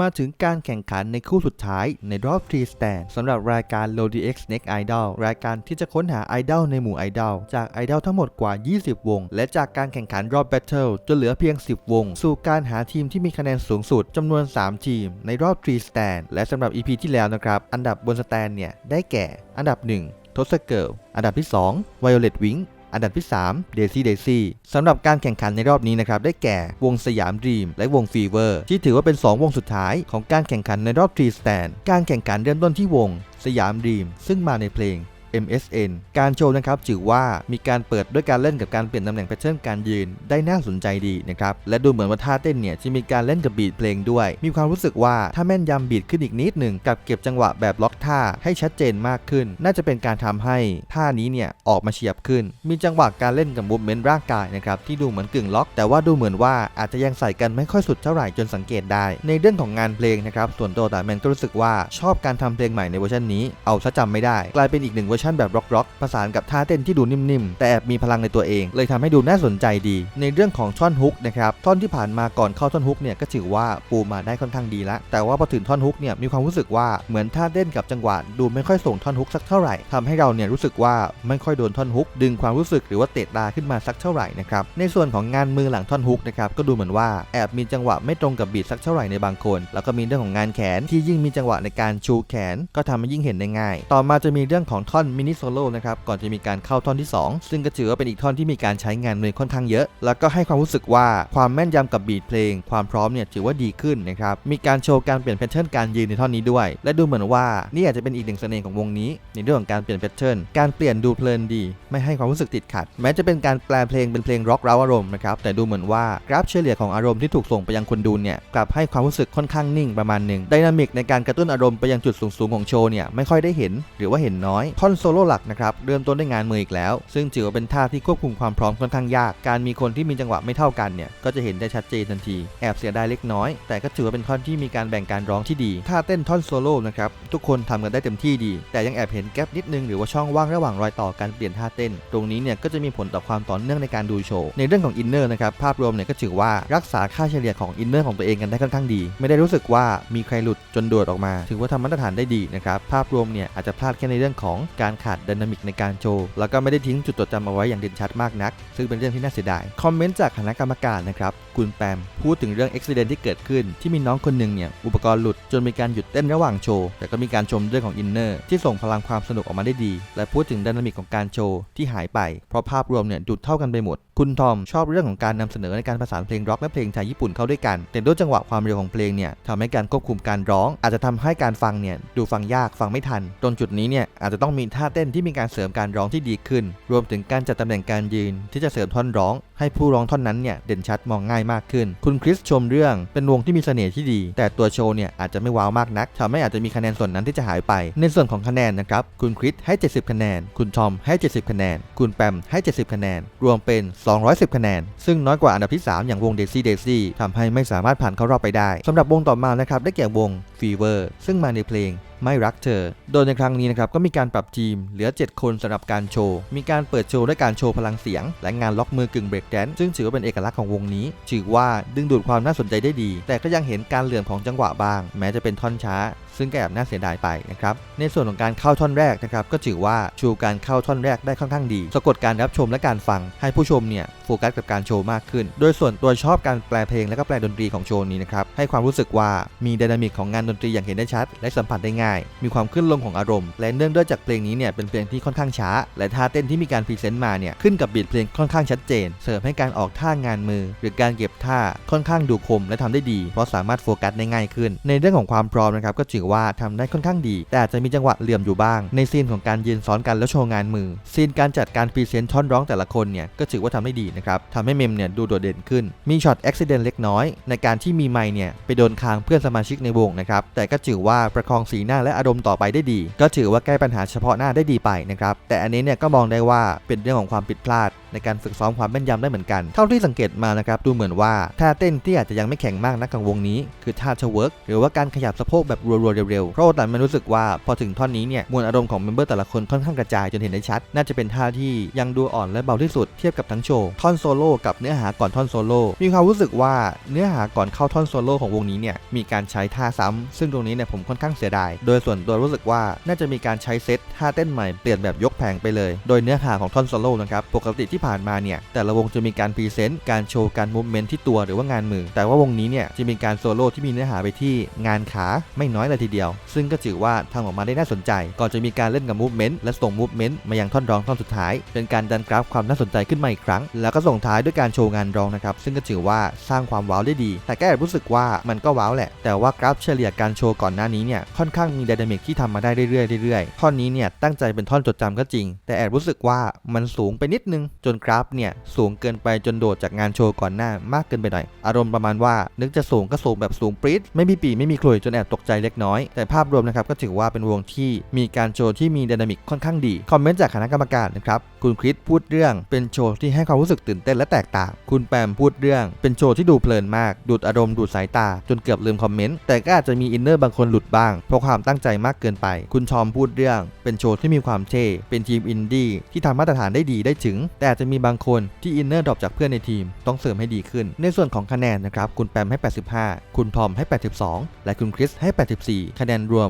มาถึงการแข่งขันในคู่สุดท้ายในรอบ3 stand สำหรับรายการ l o d x Next Idol รายการที่จะค้นหาไอดอลในหมู่ไอดอลจากไอดอลทั้งหมดกว่า 20 วง และจากการแข่งขันรอบ Battle จนเหลือเพียง 10 วง สู่การหาทีมที่มีคะแนนสูงสุดจำนวน 3 ทีม ในรอบ3 stand และสำหรับ EP ที่แล้วนะครับ อันดับบนสแตนเนี่ยได้แก่ อันดับ 1ทศเกิลอันดับที่ 2 Violet Wing อันดับที่3 Daisy Daisy สำหรับการแข่งขันในรอบนี้นะครับได้แก่วงสยามดรีมและวงฟีเวอร์ที่ถือว่าเป็น 2 วงสุดท้ายของการแข่งขันในรอบ3 stand การแข่งขันเริ่มต้นที่วงสยามดรีมซึ่งมาในเพลง MSN การโชว์นะครับถือว่ามีการเปิดด้วยการเล่นกับการเปลี่ยนตำแหน่งแพทเทิร์นการยืนได้น่าสนใจดีนะครับ และดูเหมือนว่าท่าเต้นเนี่ยจะมีการเล่นกับบีทเพลงด้วย มีความรู้สึกว่าถ้าแม่นยำบีทขึ้นอีกนิดหนึ่งกับเก็บจังหวะแบบล็อกท่าให้ชัดเจนมากขึ้น น่าจะเป็นการทำให้ท่านี้เนี่ยออกมาเฉียบขึ้น มีจังหวะการเล่นกับมูฟเมนต์ร่างกายนะครับที่ดูเหมือนกึ่งล็อก แต่ว่าดูเหมือนว่าอาจจะยังใส่กันไม่ค่อยสุดเท่าไหร่จนสังเกตได้ ในเรื่องของงานเพลงนะครับส่วนตัวแต่แมนก็รู้สึกว่าชอบการทำเพลงใหม่ในเวอร์ชันนี้เอาซะจำไม่ได้ กลายเป็นอีกหนึ่งเวอร์ชันแบบร็อกๆผสานกับท่าเต้นที่ดูนิ่มๆ แต่แอบมีพลังในตัวเอง เลยทำให้ดูน่าสนใจดี ในเรื่องของท่อนฮุกนะครับท่อนที่ผ่านมาก่อนเข้าท่อนฮุกเนี่ยก็ถือว่าปูมาได้ค่อนข้างดีละแต่ว่าพอถึงท่อนฮุกเนี่ยมีความรู้สึกว่าเหมือนท่าเต้นกับจังหวะดูไม่ค่อยส่งท่อนฮุกสักเท่าไหร่ทำให้เราเนี่ยรู้สึกว่าไม่ค่อยโดนท่อนฮุกดึงความรู้สึกหรือว่าเตะตาขึ้นมาสักเท่าไหร่นะครับในส่วนของงานมือหลังท่อนฮุกนะครับก็ดูเหมือนว่าแอบมีจังหวะไม่ตรงกับบีทสักเท่าไหร่ในบางคน แล้วก็มีเรื่องของงานแขนที่ยิ่งมีจังหวะในการชูแขน ก็ทำให้ยิ่งเห็นได้ง่าย ต่อมาจะมีเรื่องของท่อนมินิโซโล่นะครับก่อนจะมีการเข้าท่อนที่ 2 ซึ่งก็ถือว่าเป็นอีกท่อนที่มีการใช้งานมือค่อนข้างเยอะ แล้วก็ให้ความรู้สึกว่าความแม่นยำกับบีทเพลง ความพร้อมเนี่ยถือว่าดีขึ้นนะครับมีการโชว์การเปลี่ยนแพทเทิร์นการยืนในท่อนนี้ด้วย และดูเหมือนว่านี่อาจจะเป็นอีกหนึ่งเสน่ห์ของวงนี้ ในเรื่องของการเปลี่ยนแพทเทิร์นการเปลี่ยนดูเพลินดี ไม่ให้ความรู้สึกติดขัด แม้จะเป็นการแปลเพลงเป็นเพลงร็อกเร้าอารมณ์นะครับแต่ดูเหมือนว่ากราฟเฉลี่ยของอารมณ์ที่ถูกส่งไปยังคนดูเนี่ยกลับให้ความรู้สึกค่อนข้างนิ่งประมาณหนึ่งไดนามิกในการกระตุ้นอารมณ์ไปยังจุดสูงๆของโชว์เนี่ยไม่ค่อยได้เห็น หรือว่าเห็นน้อยท่อนโซโล่หลักนะครับเริ่มต้นด้วยงานมืออีกแล้ว ซึ่งถือว่าเป็นท่าที่ควบคุมความพร้อมค่อนข้างยาก การมีคนที่มีจังหวะไม่เท่ากันเนี่ยก็จะเห็นได้ชัดเจนทันที แอบเสียดายเล็กน้อย แต่ก็ถือว่าเป็นท่อนที่มีการแบ่งการร้องที่ดีท่าเต้นท่อนโซโล่นะครับทุกคนทำกันได้เต็มที่ดี แต่ยังแอบเห็นแกลบนิดนึงหรือว่าช่องว่างระหว่างรอยต่อการเปลี่ยนท่าเต้น ตรงนี้เนี่ยก็จะมีผลต่อความต่อเนื่องในการดูโชว์ในเรื่องของอินเนอร์นะครับภาพรวมเนี่ยก็ถือว่ารักษาค่าเฉลี่ยของอินเนอร์ของตัวเองกันได้ค่อนข้างดี ไม่ได้รู้สึกว่ามีใครหลุดจนโดดออกมา ถือว่าทำมาตรฐานได้ดีนะครับภาพรวมเนี่ยอาจจะพลาดแค่ในเรื่องของการขาดดินามิกในการโชว์ แล้วก็ไม่ได้ทิ้งจุดจดจำเอาไว้อย่างเด่นชัดมากนัก ซึ่งเป็นเรื่องที่น่าเสียดาย คอมเมนต์จากคณะกรรมการนะครับ คุณแปมพูดถึงเรื่องอุบิเหตุที่เกิดขึ้น ที่มีน้องคนหนึ่งเนี่ย อุปกรณ์หลุดจนมีการหยุดเต้นระหว่างโชว์ แต่ก็มีการชมเรื่องของอินเนอร์ที่ส่งพลังความสนุกออกมาได้ดี และพูดถึงดินามิกของการโชว์ที่หายไป เพราะภาพรวมเนี่ยดูดเท่ากันไปหมด คุณทอมชอบเรื่องของการนำเสนอในการผสานเพลงร็อกและเพลงไทยญี่ปุ่นเข้าด้วยกัน แต่ด้วยจังหวะความเร็วของเพลงเนี่ยทำให้การควบคุมการร้อง อาจจะทำให้การฟังเนี่ยดูฟังยากฟังไม่ทัน ตรงจุดนี้เนี่ยอาจจะต้องมีทท่าเต้นที่มีการเสริมการร้องที่ดีขึ้น รวมถึงการจัดตำแหน่งการยืนที่จะเสริมท่อนร้อง ให้ผู้ร้องท่อนนั้นเนี่ยเด่นชัดมองง่ายมากขึ้น คุณคริสชมเรื่องเป็นวงที่มีเสน่ห์ที่ดี แต่ตัวโชว์เนี่ยอาจจะไม่ว้าวมากนักทำให้อาจจะมีคะแนนส่วนนั้นที่จะหายไป ในส่วนของคะแนนนะครับคุณคริสให้ 70 คะแนน คุณทอมให้ 70 คะแนน คุณแปมให้ 70 คะแนน รวมเป็น 210 คะแนน ซึ่งน้อยกว่าอันดับที่ 3 อย่างวงเดซี่เดซี่ทำให้ไม่สามารถผ่านเข้ารอบไปได้สำหรับวงต่อมานะครับได้แก่วงฟีเวอร์ซึ่งมาในเพลง ไม่รักเธอ โดยในครั้งนี้นะครับก็มีการปรับทีมเหลือ 7 คนสำหรับการโชว์ มีการเปิดโชว์ด้วยการโชว์พลังเสียง และงานล็อกมือกึ่งเบรกแดนซ์ซึ่งถือว่าเป็นเอกลักษณ์ของวงนี้ ถือว่าดึงดูดความน่าสนใจได้ดี แต่ก็ยังเห็นการเหลื่อมของจังหวะบ้าง แม้จะเป็นท่อนช้า ซึ่งก็แอบน่าเสียดายไปนะครับในส่วนของการเข้าท่อนแรกนะครับก็ถือว่าชูการเข้าท่อนแรกได้ค่อนข้างดี สะกดการรับชมและการฟัง ให้ผู้ชมเนี่ยโฟกัสกับการโชว์มากขึ้น โดยส่วนตัวชอบการแปลเพลงและก็แปลดนตรีของโชว์นี้นะครับให้ความรู้สึกว่ามีไดนามิกของงานดนตรีอย่างเห็นได้ชัด และสัมผัสได้ง่าย มีความขึ้นลงของอารมณ์ และเนื่องด้วยจากเพลงนี้เนี่ยเป็นเพลงที่ค่อนข้างช้า และท่าเต้นที่มีการพรีเซนต์มาเนี่ยขึ้นกับบีทเพลงค่อนข้างชัดเจน เสริมให้การออกท่างานมือ หรือการเก็บท่าค่อนข้างดูคมและทำได้ดี เพราะสามารถโฟกัสได้ง่ายขึ้น ในเรื่องของความพร้อมนะครับก็ถือว่าทำได้ค่อนข้างดี แต่อาจจะมีจังหวะเหลื่อมอยู่บ้าง ในซีนของการยืนซ้อนกันแล้วโชว์งานมือ ซีนการจัดการพรีเซนต์ท่อนร้องแต่ละคนเนี่ยก็ถือว่าทำได้ดีนะครับทำให้เมมเนี่ยดูโดดเด่นขึ้น มีช็อตอุบิเหตุเล็กน้อย ในการที่มีไมค์เนี่ยไปโดนคางเพื่อนสมาชิกในวงนะครับ แต่ก็ถือว่าประคองสีหน้าและอารมณ์ต่อไปได้ดี ก็ถือว่าแก้ปัญหาเฉพาะหน้าได้ดีไปนะครับ แต่อันนี้เนี่ยก็มองได้ว่าเป็นเรื่องของความผิดพลาดในการฝึกซ้อมความแม่นยำได้เหมือนกัน เท่าที่สังเกตมานะครับดูเหมือนว่าท่าเต้นที่อาจจะยังไม่แข็งมากนักกับวงนี้ คือท่าเชเวิร์กหรือว่าการขยับสะโพกแบบรัวๆเร็วๆเพราะโอตันมันรู้สึกว่าพอถึงท่อนนี้เนี่ยมวลอารมณ์ของเมมเบอร์แต่ละคนค่อนข้างกระจายจนเห็นได้ชัด น่าจะเป็นท่าที่ยังดูอ่อนและเบาที่สุดเทียบกับทั้งโชว์ท่อนโซโล่กับเนื้อหาก่อนท่อนโซโล่มีความรู้สึกว่าเนื้อหาก่อนเข้าท่อนโซโล่ของวงนี้เนี่ยมีการใช้ท่าซ้ำซึ่งตรงนี้เนี่ยผมค่อนข้างเสียดาย โดยส่วนตัวรู้สึกว่าน่าจะมีการใช้เซตท่าเต้นใหม่เปลี่ยนแบบยกแผงไปเลย โดยเนื้อหาของท่อนโซโล่นะครับปกติที่ผ่านมาเนี่ยแต่ละวงจะมีการพรีเซนต์การโชว์การมูฟเมนต์ที่ตัวหรือว่างานมือ แต่ว่าวงนี้เนี่ยจะมีการโซโล่ที่มีเนื้อหาไปที่งานขาไม่น้อยเลยทีเดียว ซึ่งก็ถือว่าทำออกมาได้น่าสนใจ ก่อนจะมีการเล่นกับมูฟเมนต์และส่งมูฟเมนต์มายังท่อนร้องท่อนสุดท้าย เป็นการดันกราฟความน่าสนใจขึ้นมาอีกครั้ง แล้วก็ส่งท้ายด้วยการโชว์งานร้องนะครับซึ่งก็ถือว่าสร้างความว้าวได้ดี แต่ก็แอบรู้สึกว่ามันก็ว้าวแหละ แต่ว่ากราฟเฉลี่ยการโชว์ก่อนหน้านี้เนี่ยค่อนข้างมีไดนามิกที่ทำมาได้เรื่อยๆเรื่อยๆท่อนนี้เนี่ยตั้งใจเป็นท่อนจดจำก็จริง แต่แอบรู้สึกว่ามันสูงไปนิดนึงจนกราฟเนี่ยสูงเกินไปจนโดดจากงานโชว์ก่อนหน้ามากเกินไปหน่อย อารมณ์ประมาณว่า นึกจะสูงก็สูงแบบสูงปรี๊ดไม่มีปีไม่มีขลุ่ยจนแอบตกใจเล็กน้อย แต่ภาพรวมนะครับก็ถือว่าเป็นวงที่มีการโชว์ที่มีไดนามิกค่อนข้างดี คอมเมนต์จากคณะกรรมการนะครับคุณคริสพูดเรื่องเป็นโชว์ที่ให้ความรู้สึกตื่นเต้นและแตกต่าง คุณแปมพูดเรื่องเป็นโชว์ที่ดูเพลินมาก ดูดอารมณ์ดูดสายตา จนเกือบลืมคอมเมนต์แต่ก็อาจจะมีอินเนอร์บางคนหลุดบ้างเพราะความตั้งใจมากเกินไป คุณชอมพูดเรื่อง เป็นโชว์ที่มีความเท่เป็นทีมอินดี้ที่ทำมาตรฐานได้ดีได้ถึงแต่จจะมีบางคนที่อินเนอร์ดรอปจากเพื่อนในทีม ต้องเสริมให้ดีขึ้น ในส่วนของคะแนนนะครับคุณแปมให้ 85 คุณทอมให้ 82 และคุณคริสให้ 84 คะแนนรวม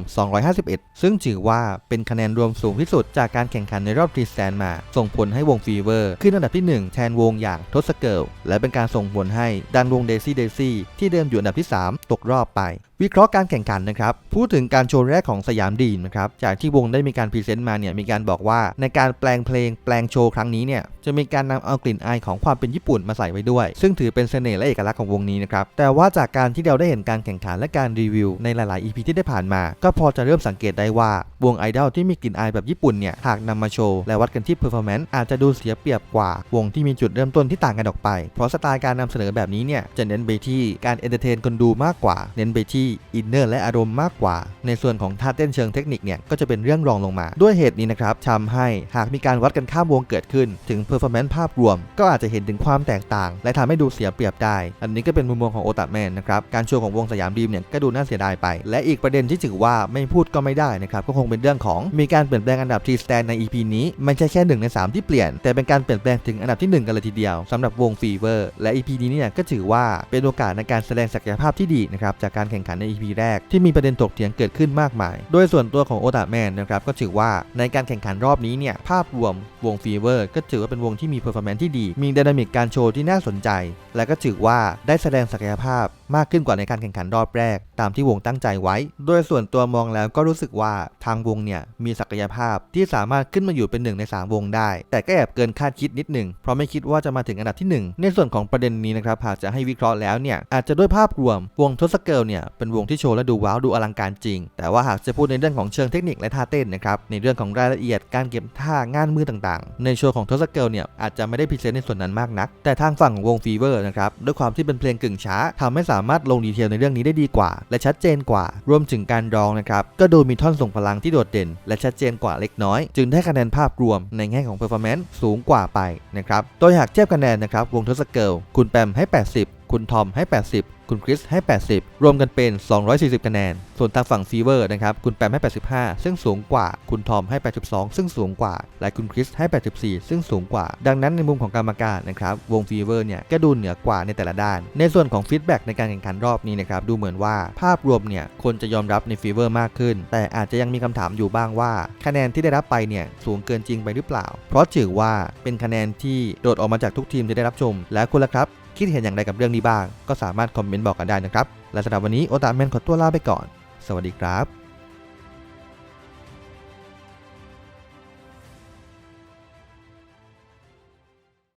251 ซึ่งถือว่าเป็นคะแนนรวมสูงที่สุดจากการแข่งขันในรอบทีแตนมา ส่งผลให้วงฟีเวอร์ขึ้นอันดับที่ 1 แทนวงอย่างทศเกิลและเป็นการส่งผลให้ดันวงเดซี่เดซี่ที่เดิมอยู่อันดับที่ 3 ตกรอบไป วิเคราะห์การแข่งขันนะครับ พูดถึงการโชว์แรกของสยามดีนนะครับ จากที่วงได้มีการพรีเซนต์มาเนี่ย มีการบอกว่าในการแปลงเพลงแปลงโชว์ครั้งนี้เนี่ย จะมีการนำเอากลิ่นอายของความเป็นญี่ปุ่นมาใส่ไว้ด้วย ซึ่งถือเป็นเสน่ห์และเอกลักษณ์ของวงนี้นะครับ แต่ว่าจากการที่เราได้เห็นการแข่งขันและการรีวิวในหลายๆ EP ที่ได้ผ่านมา ก็พอจะเริ่มสังเกตได้ว่าวงไอดอลที่มีกลิ่นอายแบบญี่ปุ่นเนี่ย หากนำมาโชว์และวัดกันที่เพอร์ฟอร์แมนซ์อาจจะดูเสียเปรียบกว่าวงที่มีจุดเริ่มต้นที่ต่างกันออกไป เพราะสไตล์การนำเสนอแบบนี้เนี่ยจะเน้นไปที่การเอนเตอร์เทนคนดูมากกว่าเน้นไปที่อินเนอร์และอารมณ์มากกว่า ในส่วนของท่าเต้นเชิงเทคนิคเนี่ยก็จะเป็นเรื่องรองลงมา ด้วยเหตุนี้นะครับทำให้หากมีการวัดกันข้ามวงเกิดขึ้น ถึงเพอร์ฟอร์แมนซ์ภาพรวม ก็อาจจะเห็นถึงความแตกต่าง และทำให้ดูเสียเปรียบได้ อันนี้ก็เป็นมุมมองของโอตาแมนนะครับการโชว์ของวงสยามดีมเนี่ยก็ดูน่าเสียดายไป และอีกประเด็นที่ถือว่าไม่พูดก็ไม่ได้นะครับก็คงเป็นเรื่องของมีการเปลี่ยนแปลงอันดับทีสแตนใน EP นี้ไม่ใช่แค่1ใน3 ที่เปลี่ยน แต่เป็นการเปลี่ยนแปลงถึงอันดับที่ 1 กันเลยทีเดียวสำหรับวงฟีเวอร์และ EP นี้เนี่ยก็ถือว่าเป็นโอกาสในการแสดงศักยภาพที่ดีนะครับจากการแข่งขันใน EP แรกที่มีประเด็นถกเถียงเกิดขึ้นมากมาย โดยส่วนตัวของโอตาแมนนะครับก็ถือว่าในการแข่งขันรอบนี้เนี่ยภาพรวมวงฟีเวอร์ก็ถือว่าเป็นวงที่มีเพอร์ฟอร์แมนซ์ที่ดี มีดินามิกการโชว์ที่น่าสนใจ และก็ถือว่าได้แสดงศักยภาพมากขึ้นกว่าในการแข่งขันรอบแรก ตามที่วงตั้งใจไว้ โดยส่วนตัวมองแล้วก็รู้สึกว่าทางวงเนี่ยมีศักยภาพที่สามารถขึ้นมาอยู่เป็นหนึ่งใน 3 วงได้ แต่ก็แอบเกินคาดคิดนิดหนึ่งเพราะไม่คิดว่าจะมาถึงอันดับที่ 1 ในส่วนของประเด็นนี้นะครับหากจะให้วิเคราะห์แล้วเนี่ยอาจจะด้วยภาพรวมวงทศเกิลเนี่ยเป็นวงที่โชว์และดูว้าวดูอลังการจริง แต่ว่าหากจะพูดในเรื่องของเชิงเทคนิคและท่าเต้นนะครับในเรื่องของรายละเอียดการเก็บท่างานมือต่างๆ ในโชว์ของทศเกิลเนี่ยอาจจะไม่ได้พรีเซนต์ในส่วนนั้นมากนัก แต่ทางฝั่งของวงฟีเวอร์นะครับด้วยความที่เป็นเพลงกึ่งช้าทำให้สามารถลงดีเทลในเรื่องนี้ได้ดีกว่า และชัดเจนกว่า รวมถึงการร้องนะครับก็ดูมีท่อนส่งพลังที่โดดเด่น และชัดเจนกว่าเล็กน้อย จึงได้คะแนนภาพรวมในแง่ของเพอร์ฟอร์แมนซ์สูงกว่าไปนะครับโดยหากเทียบคะแนนนะครับวงทศเกิลคุณแปมให้ 80 คุณทอมให้ 80 คุณคริสให้ 80 รวมกันเป็น 240 คะแนน ส่วนทางฝั่งฟีเวอร์นะครับ คุณแปมให้ 85 ซึ่งสูงกว่า คุณทอมให้ 82 ซึ่งสูงกว่า และคุณคริสให้ 84 ซึ่งสูงกว่า ดังนั้นในมุมของกรรมการนะครับ วงฟีเวอร์เนี่ยก็ดูเหนือกว่าในแต่ละด้าน ในส่วนของฟีดแบ็กในการแข่งขันรอบนี้นะครับ ดูเหมือนว่าภาพรวมเนี่ย คนจะยอมรับในฟีเวอร์มากขึ้น แต่อาจจะยังมีคำถามอยู่บ้างว่า คะแนนที่ได้รับไปเนี่ย สูงเกินจริงไปหรือเปล่า เพราะถือว่าเป็นคะแนนที่โดดออกมาจากทุกทีมที่ได้รับชม และคุณละครับ คิดเห็นอย่างไรกับเรื่องนี้บ้าง ก็สามารถคอมเมนต์บอกกันได้นะครับ และสำหรับวันนี้โอตาแมนขอตัวลาไปก่อน สวัสดีครับ